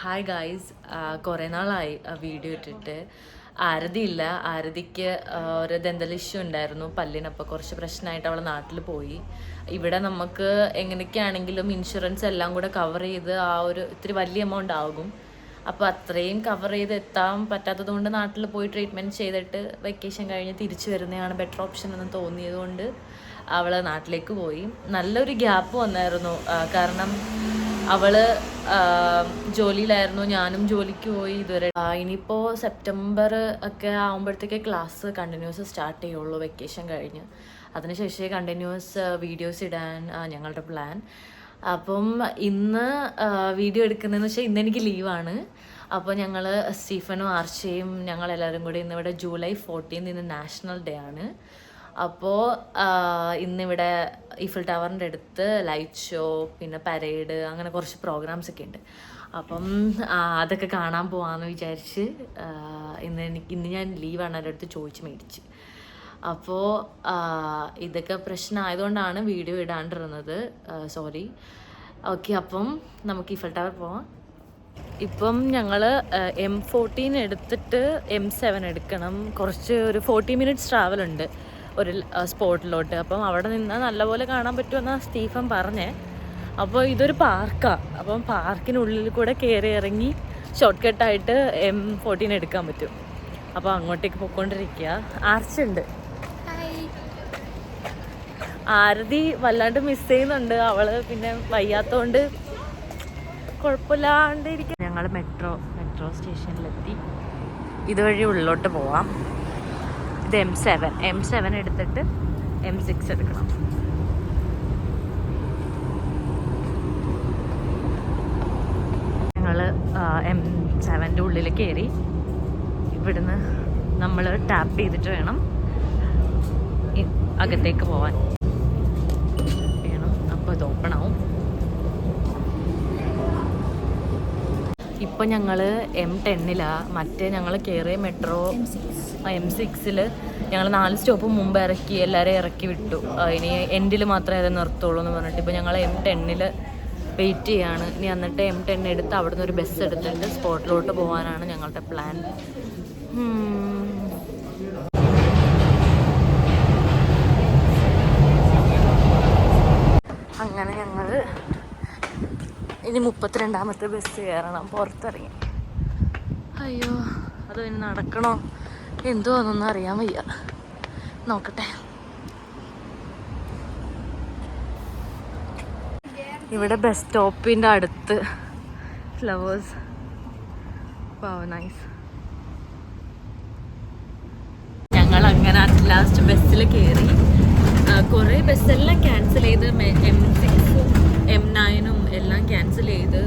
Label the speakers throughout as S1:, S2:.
S1: Hi guys. കുറേ നാളായി video ഇട്ടിട്ട്. ആരതി ഇല്ല ആരതിക്ക് ഒരു ദന്തൽ ഇഷ്യൂ ഉണ്ടായിരുന്നു. പല്ലിനപ്പോൾ കുറച്ച് പ്രശ്നമായിട്ട് അവളെ നാട്ടിൽ പോയി. ഇവിടെ നമുക്ക് എങ്ങനെയൊക്കെയാണെങ്കിലും ഇൻഷുറൻസ് എല്ലാം കൂടെ കവർ ചെയ്ത് ആ ഒരു ഇത്തിരി വലിയ എമൗണ്ട് ആകും. അപ്പോൾ അത്രയും കവർ ചെയ്ത് എത്താൻ പറ്റാത്തത് കൊണ്ട് നാട്ടിൽ പോയി ട്രീറ്റ്മെന്റ് ചെയ്തിട്ട് വെക്കേഷൻ കഴിഞ്ഞ് തിരിച്ചു വരുന്നതാണ് ബെറ്റർ ഓപ്ഷൻ എന്ന് തോന്നിയതുകൊണ്ട് അവൾ നാട്ടിലേക്ക് പോയി. നല്ലൊരു ഗ്യാപ്പ് വന്നായിരുന്നു. കാരണം അവൾ ജോലിയിലായിരുന്നു. ഞാനും ജോലിക്ക് പോയി ഇതുവരെ. ഇനിയിപ്പോ സെപ്റ്റംബർ ഒക്കെ ആകുമ്പോഴത്തേക്ക് ക്ലാസ് കണ്ടിന്യൂസ് സ്റ്റാർട്ട് ചെയ്യുള്ളൂ വെക്കേഷൻ കഴിഞ്ഞ്. അതിനുശേഷം കണ്ടിന്യൂസ് വീഡിയോസ് ഇടാൻ ഞങ്ങളുടെ പ്ലാൻ. അപ്പം ഇന്ന് വീഡിയോ എടുക്കുന്നതെന്ന് വെച്ചാൽ ഇന്ന് എനിക്ക് ലീവാണ്. അപ്പോൾ ഞങ്ങൾ സ്റ്റീഫനും ആർച്ചയും ഞങ്ങളെല്ലാവരും കൂടി ഇന്നിവിടെ ജൂലൈ ഫോർട്ടീൻ ഇന്ന് നാഷണൽ ഡേ ആണ്. അപ്പോൾ ഇന്നിവിടെ ഈഫിൽ ടവറിന്റെ അടുത്ത് ലൈറ്റ് ഷോ പിന്നെ പരേഡ് അങ്ങനെ കുറച്ച് പ്രോഗ്രാംസ് ഒക്കെ ഉണ്ട്. അപ്പം അതൊക്കെ കാണാൻ പോവാന്ന് വിചാരിച്ച് ഇന്ന് എനിക്ക് ഇന്ന് ഞാൻ ലീവാണ് എന്റെ അടുത്ത് ചോദിച്ച് മേടിച്ച്. അപ്പോൾ ഇതൊക്കെ പ്രശ്നമായതുകൊണ്ടാണ് വീഡിയോ ഇടാണ്ടിരുന്നത്. സോറി ഓക്കെ അപ്പം നമുക്ക് ഈഫിൽ ടവർ പോവാം. ഇപ്പം ഞങ്ങൾ എം ഫോർട്ടീൻ എടുത്തിട്ട് എം സെവൻ എടുക്കണം. കുറച്ച് ഒരു ഫോർട്ടി മിനിറ്റ്സ് ട്രാവൽ ഉണ്ട്. ഒരു സ്പോട്ടിലോട്ട്. അപ്പം അവിടെ നിന്ന് നല്ലപോലെ കാണാൻ പറ്റുമെന്നാണ് സ്റ്റീഫൻ പറഞ്ഞേ. അപ്പോൾ ഇതൊരു പാർക്കാണ് അപ്പം പാർക്കിനുള്ളിൽ കൂടെ കയറി ഇറങ്ങി ഷോർട്ട് കട്ടായിട്ട് എം ഫോർട്ടീൻ എടുക്കാൻ പറ്റും. അപ്പോൾ അങ്ങോട്ടേക്ക് പോയിക്കൊണ്ടിരിക്കുക. ആർച്ചുണ്ട്. ആരതി വല്ലാണ്ട് മിസ് ചെയ്യുന്നുണ്ട്. അവൾ പിന്നെ വയ്യാത്തോണ്ട് കുഴപ്പമില്ലാണ്ടിരിക്കും ഞങ്ങൾ മെട്രോ മെട്രോ സ്റ്റേഷനിലെത്തി. ഇതുവഴി ഉള്ളിലോട്ട് പോവാം. ഇത് എം സെവൻ. എം സെവൻ എടുത്തിട്ട് എം സിക്സ് എടുക്കണം. ഞങ്ങൾ എം സെവന്റെ ഉള്ളിൽ കയറി ഇവിടുന്ന് നമ്മൾ ടാപ്പ് ചെയ്തിട്ട് വേണം അകത്തേക്ക് പോവാൻ. വേണം. അപ്പോൾ ഇത് ഓപ്പൺ ആവും. ഇപ്പം ഞങ്ങൾ എം ടെന്നിലാണ് മറ്റേ ഞങ്ങൾ കയറിയ മെട്രോ എം സിക്സിൽ ഞങ്ങൾ നാല് സ്റ്റോപ്പ് മുമ്പ് ഇറക്കി എല്ലാവരെയും ഇറക്കി വിട്ടു. ഇനി എൻഡിൽ മാത്രമേ അത് നിർത്തുള്ളൂ എന്ന് പറഞ്ഞിട്ട് ഇപ്പോൾ ഞങ്ങൾ എം ടെന്നിൽ വെയിറ്റ് ചെയ്യാണ്. ഇനി എന്നിട്ട് എം ടെൻ എടുത്ത് അവിടുന്ന് ഒരു ബസ് എടുത്തിട്ട് സ്പോട്ടിലോട്ട് പോകാനാണ് ഞങ്ങളുടെ പ്ലാൻ അങ്ങനെ ഞങ്ങൾ ഇനി മുപ്പത്തിരണ്ടാമത്തെ ബസ് കയറണം പുറത്തിറങ്ങി. അയ്യോ അത് ഇനി നടക്കണോ? എന്തുവാന്നൊന്നും അറിയാൻ വയ്യ. നോക്കട്ടെ. ഇവിടെ ബസ് സ്റ്റോപ്പിന്റെ അടുത്ത്. ഫ്ലവേഴ്സ് നൈസ് ഞങ്ങൾ അങ്ങനെ ലാസ്റ്റ് ബസ്സിൽ കയറി കുറേ. ബസ്സെല്ലാം ക്യാൻസൽ ചെയ്ത് എം സിക്സും എം നയനും എല്ലാം ക്യാൻസൽ ചെയ്ത്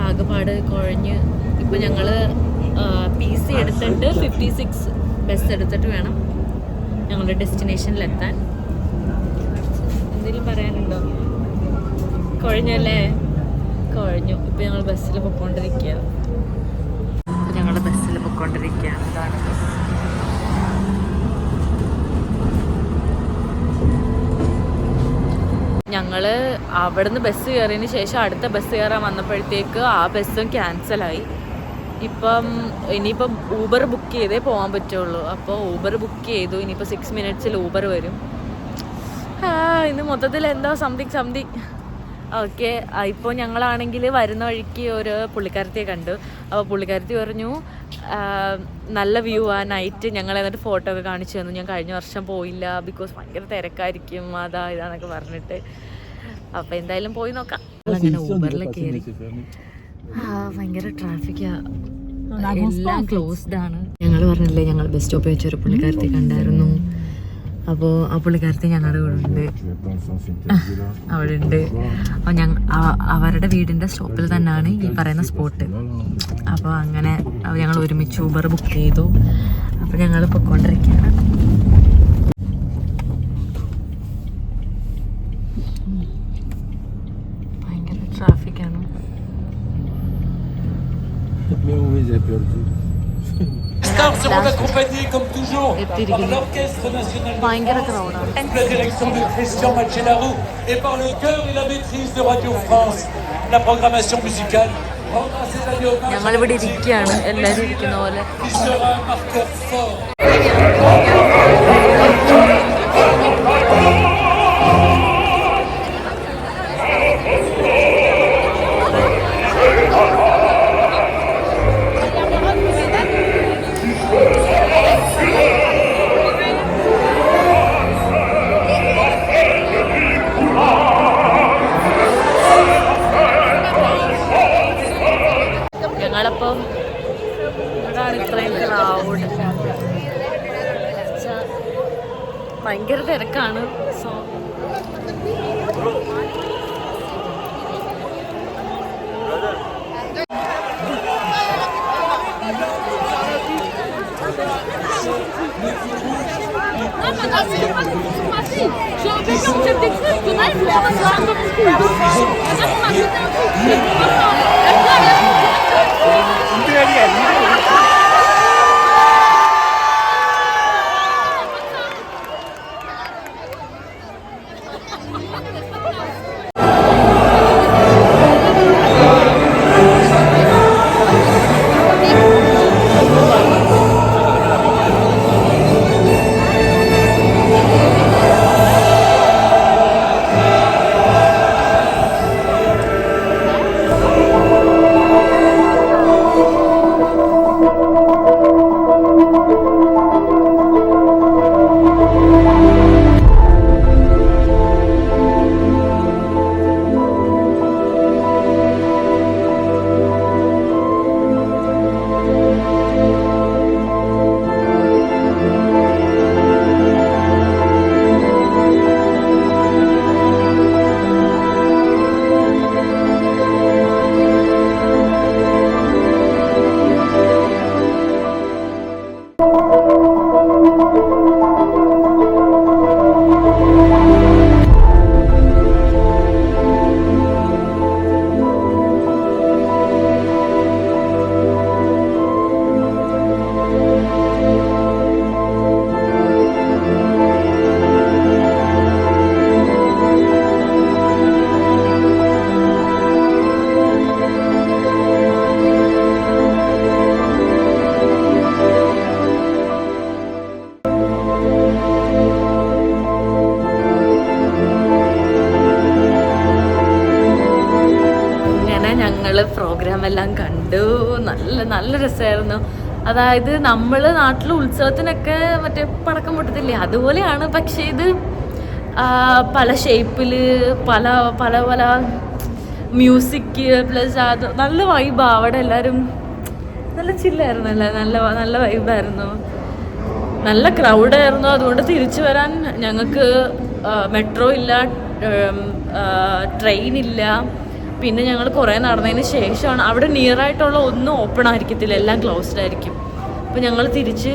S1: ആകെപ്പാട് കുഴഞ്ഞ്. ഇപ്പോൾ ഞങ്ങൾ പി സി എടുത്തിട്ട് ഫിഫ്റ്റി സിക്സ് ബസ് എടുത്തിട്ട് വേണം ഞങ്ങളുടെ ഡെസ്റ്റിനേഷനിലെത്താൻ. എന്തെങ്കിലും പറയാനുണ്ടോ? കുഴഞ്ഞല്ലേ? കുഴഞ്ഞു. ഇപ്പം ഞങ്ങൾ ബസ്സിൽ പൊക്കോണ്ടിരിക്കുക ഇപ്പം ഞങ്ങൾ ബസ്സിൽ പൊക്കോണ്ടിരിക്കുകയാണ് ഇതാണ് ബസ്. ഞങ്ങൾ അവിടുന്ന് ബസ് കയറിയതിന് ശേഷം അടുത്ത ബസ് കയറാൻ വന്നപ്പോഴത്തേക്ക് ആ ബസ്സും ക്യാൻസലായി. ഇപ്പം ഇനിയിപ്പം ഊബർ ബുക്ക് ചെയ്തേ പോകാൻ പറ്റുള്ളൂ. അപ്പോൾ ഊബർ ബുക്ക് ചെയ്തു. ഇനിയിപ്പോൾ സിക്സ് മിനിറ്റ്സിൽ ഊബർ വരും. ഇന്ന് മൊത്തത്തിൽ എന്തോ സംതിങ് സംതിങ് ഓക്കെ ഇപ്പോൾ ഞങ്ങളാണെങ്കിൽ വരുന്ന വഴിക്ക് ഒരു പുള്ളിക്കാരത്തിയെ കണ്ടു. അപ്പോൾ പുള്ളിക്കാരത്തി പറഞ്ഞു നല്ല വ്യൂ ആ നൈറ്റ് ഞങ്ങൾ എന്നിട്ട് ഫോട്ടോ ഒക്കെ കാണിച്ചു തന്നു. ഞാൻ കഴിഞ്ഞ വർഷം പോയില്ല ബിക്കോസ് ഭയങ്കര തിരക്കായിരിക്കും അതാ ഇതാന്നൊക്കെ പറഞ്ഞിട്ട്. അപ്പോൾ എന്തായാലും പോയി നോക്കാം. അങ്ങനെ ഊബറിൽ കയറി ഭയങ്കര ട്രാഫിക്കാ എല്ലാം ക്ലോസ്ഡ് ആണ്. ഞങ്ങൾ പറഞ്ഞില്ലേ ഞങ്ങൾ ബസ് സ്റ്റോപ്പിൽ വെച്ചൊരു പുള്ളിക്കാരത്തി കണ്ടായിരുന്നു. അപ്പോൾ ആ പുള്ളിക്കാരത്തി ഞങ്ങളുടെ കൂടെ ഉണ്ട് അവിടെ ഉണ്ട് അപ്പോൾ ഞങ്ങൾ അവരുടെ വീടിന്റെ സ്റ്റോപ്പിൽ തന്നെയാണ് ഈ പറയുന്ന സ്പോട്ട് അപ്പോൾ അങ്ങനെ ഞങ്ങൾ ഒരുമിച്ച് ഊബർ ബുക്ക് ചെയ്തു. അപ്പോൾ ഞങ്ങൾ പൊയ്ക്കൊണ്ടിരിക്കുകയാണ് ഭയങ്കര ട്രാഫിക്കാണ്
S2: Mais on les a perdus.
S3: stars seront accompagnés comme toujours par l'Orchestre National de France, sous la direction de Christian Macellaro et par le cœur et la maîtrise de Radio France. La programmation musicale rendra ses
S1: എല്ലാവരും ഇരിക്കുന്ന
S3: Il sera un marqueur fort.
S1: ഇവിടാണ് ഇത്രയും crowd ഭയങ്കര തിരക്കാണ്. So ഇങ്ങനെ Vamos lá. എല്ലാം കണ്ടു. നല്ല നല്ല രസമായിരുന്നു. അതായത് നമ്മൾ നാട്ടിൽ ഉത്സവത്തിനൊക്കെ മറ്റേ പടക്കം പൊട്ടത്തില്ലേ? അതുപോലെയാണ്. പക്ഷേ ഇത് പല ഷേപ്പിൽ പല പല പല മ്യൂസിക് പ്ലസ് അത് നല്ല വൈബാണ് അവിടെ എല്ലാവരും നല്ല ചില്ലായിരുന്നു അല്ലേ നല്ല നല്ല വൈബായിരുന്നു നല്ല ക്രൗഡായിരുന്നു അതുകൊണ്ട് തിരിച്ചു വരാൻ ഞങ്ങൾക്ക് മെട്രോ ഇല്ല ട്രെയിൻ ഇല്ല. പിന്നെ ഞങ്ങൾ കുറേ നടന്നതിന് ശേഷമാണ്. അവിടെ നിയർ ആയിട്ടുള്ള ഒന്നും ഓപ്പൺ ആയിരിക്കത്തില്ല. എല്ലാം ക്ലോസ്ഡ് ആയിരിക്കും. അപ്പോൾ ഞങ്ങൾ തിരിച്ച്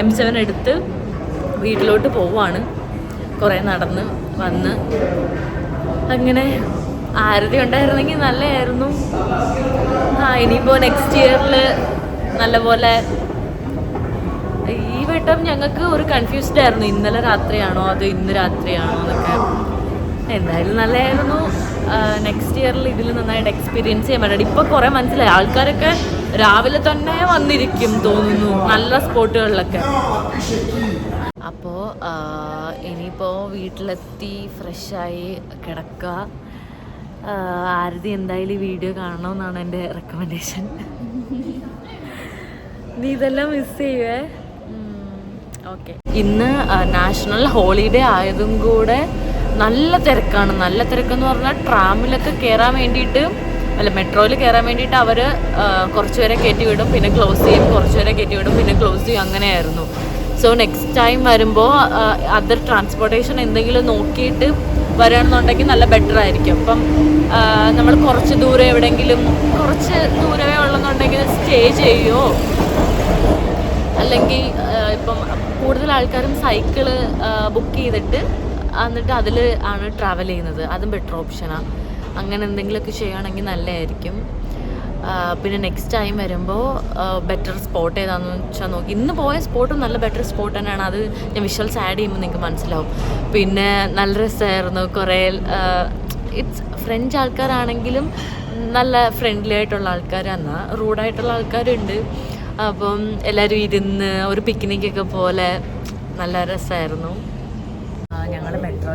S1: എം സെവൻ എടുത്ത് വീട്ടിലോട്ട് പോവാണ്. കുറേ നടന്ന് വന്ന്. അങ്ങനെ ആരതി ഉണ്ടായിരുന്നെങ്കിൽ നല്ലതായിരുന്നു. ആ ഇനിയിപ്പോൾ നെക്സ്റ്റ് ഇയറിൽ നല്ലപോലെ ഈ വട്ടം ഞങ്ങൾക്ക് ഒരു കൺഫ്യൂസ്ഡ് ആയിരുന്നു. ഇന്നലെ രാത്രിയാണോ അതോ ഇന്ന് രാത്രിയാണോ എന്നൊക്കെ. എന്തായാലും നല്ലതായിരുന്നു. നെക്സ്റ്റ് ഇയറിൽ ഇതിൽ നന്നായിട്ട് എക്സ്പീരിയൻസ് ചെയ്യാൻ പറ്റും. ഇപ്പോൾ കുറേ മനസ്സിലായി. ആൾക്കാരൊക്കെ രാവിലെ തന്നെ വന്നിരിക്കും തോന്നുന്നു നല്ല സ്പോട്ടുകളിലൊക്കെ. അപ്പോൾ ഇനിയിപ്പോൾ വീട്ടിലെത്തി ഫ്രഷായി കിടക്കുക ആരതി എന്തായാലും വീഡിയോ കാണണമെന്നാണ് എന്റെ റെക്കമെൻഡേഷൻ നീ ഇതെല്ലാം മിസ് ചെയ്യുവേ ഓക്കെ ഇന്ന് നാഷണൽ ഹോളിഡേ ആയതും കൂടെ നല്ല തിരക്കാണ്. നല്ല തിരക്കെന്ന് പറഞ്ഞാൽ ട്രാമിലൊക്കെ കയറാൻ വേണ്ടിയിട്ട് അല്ല മെട്രോയിൽ കയറാൻ വേണ്ടിയിട്ട് അവർ കുറച്ച് പേരെ കയറ്റി വിടും. പിന്നെ ക്ലോസ് ചെയ്യും. കുറച്ച് പേരെ കയറ്റി വിടും. പിന്നെ ക്ലോസ് ചെയ്യും. അങ്ങനെയായിരുന്നു. സോ നെക്സ്റ്റ് ടൈം വരുമ്പോൾ അതർ ട്രാൻസ്പോർട്ടേഷൻ എന്തെങ്കിലും നോക്കിയിട്ട് വരികയാണെന്നുണ്ടെങ്കിൽ നല്ല ബെറ്റർ ആയിരിക്കും. അപ്പം നമ്മൾ കുറച്ച് ദൂരെ എവിടെയെങ്കിലും കുറച്ച് ദൂരമേ ഉള്ളെന്നുണ്ടെങ്കിൽ സ്റ്റേ ചെയ്യുമോ അല്ലെങ്കിൽ ഇപ്പം കൂടുതൽ ആൾക്കാരും സൈക്കിൾ ബുക്ക് ചെയ്തിട്ട് എന്നിട്ട് അതിൽ ആണ് ട്രാവൽ ചെയ്യുന്നത്. അതും ബെറ്റർ ഓപ്ഷനാണ് അങ്ങനെ എന്തെങ്കിലുമൊക്കെ ചെയ്യുകയാണെങ്കിൽ നല്ലതായിരിക്കും. പിന്നെ നെക്സ്റ്റ് ടൈം വരുമ്പോൾ ബെറ്റർ സ്പോട്ട് ഏതാണെന്ന് വെച്ചാൽ നോക്കി. ഇന്ന് പോയ സ്പോട്ടും നല്ല ബെറ്റർ സ്പോട്ട് തന്നെയാണ്. അത് ഞാൻ വിഷ്വൽസ് ആഡ് ചെയ്യുമ്പോൾ നിങ്ങൾക്ക് മനസ്സിലാവും. പിന്നെ നല്ല രസമായിരുന്നു കുറേ ഇറ്റ്സ് ഫ്രഞ്ച് ആൾക്കാരാണെങ്കിലും നല്ല ഫ്രണ്ട്ലി ആയിട്ടുള്ള ആൾക്കാരാണ് റൂഡായിട്ടുള്ള ആൾക്കാരുണ്ട്. അപ്പം എല്ലാവരും ഇരുന്ന് ഒരു പിക്നിക്കൊക്കെ പോലെ നല്ല രസമായിരുന്നു.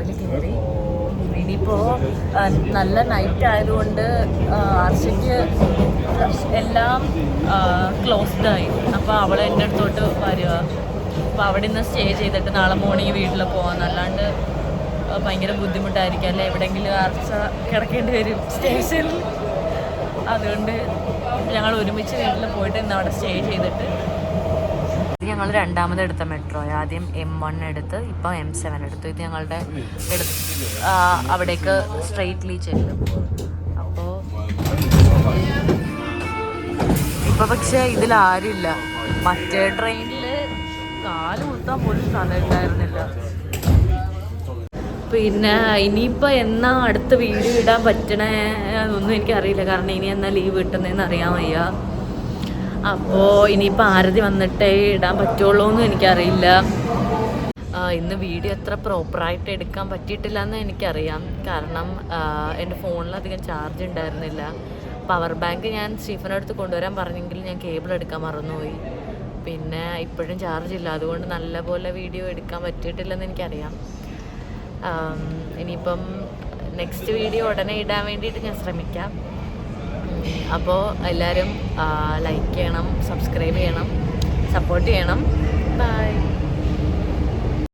S1: മെട്രോയിൽ കയറി ഇനിയിപ്പോൾ നല്ല നൈറ്റ് ആയതുകൊണ്ട് ആർഷയ്ക്ക് എല്ലാം ക്ലോസ്ഡ് ആയി. അപ്പോൾ അവൾ എന്റെ അടുത്തോട്ട് വരിക അപ്പോൾ അവിടെ നിന്ന് സ്റ്റേ ചെയ്തിട്ട് നാളെ മോർണിംഗ് വീട്ടിൽ പോകാൻ അല്ലാണ്ട് ഭയങ്കര ബുദ്ധിമുട്ടായിരിക്കും. അല്ലെ? എവിടെയെങ്കിലും ആർച്ച കിടക്കേണ്ടി വരും സ്റ്റേഷനിൽ. അതുകൊണ്ട് ഞങ്ങൾ ഒരുമിച്ച് വീട്ടിൽ പോയിട്ട് ഇന്ന് അവിടെ സ്റ്റേ ചെയ്തിട്ട് ഞങ്ങൾ രണ്ടാമത് എടുത്ത മെട്രോ ആദ്യം എം വൺ എടുത്ത് ഇപ്പം എം സെവൻ എടുത്തു. ഇത് ഞങ്ങളുടെ അവിടേക്ക് സ്ട്രെയിറ്റ്ലി ചെല്ലും. അപ്പോൾ ഇപ്പൊ പക്ഷെ ഇതിൽ ആരുമില്ല. മറ്റേ ട്രെയിനിൽ കാൽ കുത്താൻ പോലും സ്ഥലമില്ലായിരുന്നില്ല. പിന്നെ ഇനിയിപ്പോൾ എന്നാ അടുത്ത വീഡിയോ ഇടാൻ പറ്റണേ ഒന്നും എനിക്കറിയില്ല. കാരണം ഇനി എന്നാ ലീവ് കിട്ടുന്നതെന്ന് അറിയാൻ വയ്യ. അപ്പോൾ ഇനിയിപ്പോൾ ആരതി വന്നിട്ടേ ഇടാൻ പറ്റുള്ളൂ എന്നും എനിക്കറിയില്ല ഇന്ന് വീഡിയോ അത്ര പ്രോപ്പറായിട്ട് എടുക്കാൻ പറ്റിയിട്ടില്ല എന്ന് എനിക്കറിയാം. കാരണം എന്റെ ഫോണിൽ അധികം ചാർജ് ഉണ്ടായിരുന്നില്ല. പവർ ബാങ്ക് ഞാൻ സ്റ്റീഫന്റെ അടുത്ത് കൊണ്ടുവരാൻ പറഞ്ഞെങ്കിൽ ഞാൻ കേബിൾ എടുക്കാൻ മറന്നുപോയി. പിന്നെ ഇപ്പോഴും ചാർജ് ഇല്ല. അതുകൊണ്ട് നല്ലപോലെ വീഡിയോ എടുക്കാൻ പറ്റിയിട്ടില്ലെന്ന് എനിക്കറിയാം. ഇനിയിപ്പം നെക്സ്റ്റ് വീഡിയോ ഉടനെ ഇടാൻ വേണ്ടിയിട്ട് ഞാൻ ശ്രമിക്കാം. അപ്പോൾ എല്ലാവരും ലൈക്ക് ചെയ്യണം സബ്സ്ക്രൈബ് ചെയ്യണം സപ്പോർട്ട് ചെയ്യണം. ബൈ